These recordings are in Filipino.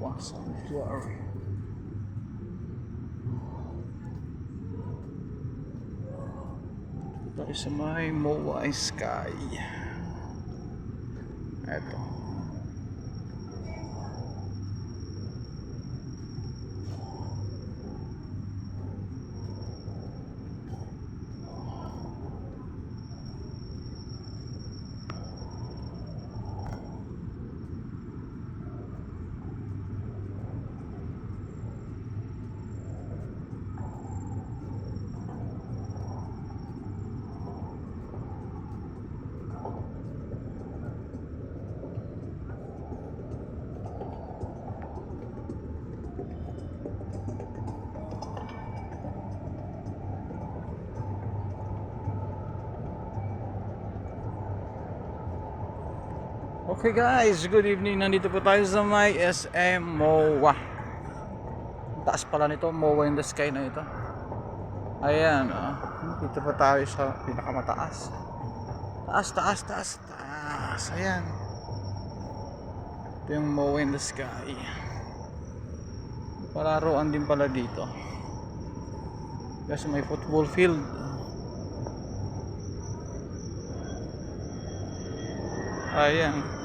哇塞，多二位。Dari sa may Moa Sky. Eto. Okay guys, good evening. Nandito po tayo sa may SM MOA. Taas pala nito, MOA in the sky na ito. Ayan, oh. dito pa tayo sa pinakamataas. Taas, taas, taas, taas. Ayan. Ito yung MOA in the sky. Pararuan din pala dito. Kasi may football field. Ayan,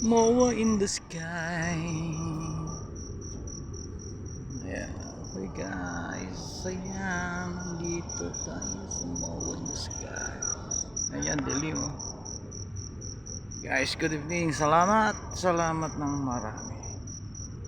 Moa in the sky. Ayan. Okay guys. Ayan. Nandito tayo sa Moa in the sky. Ayan, dilim oh. Guys, good evening. Salamat. Salamat ng marami.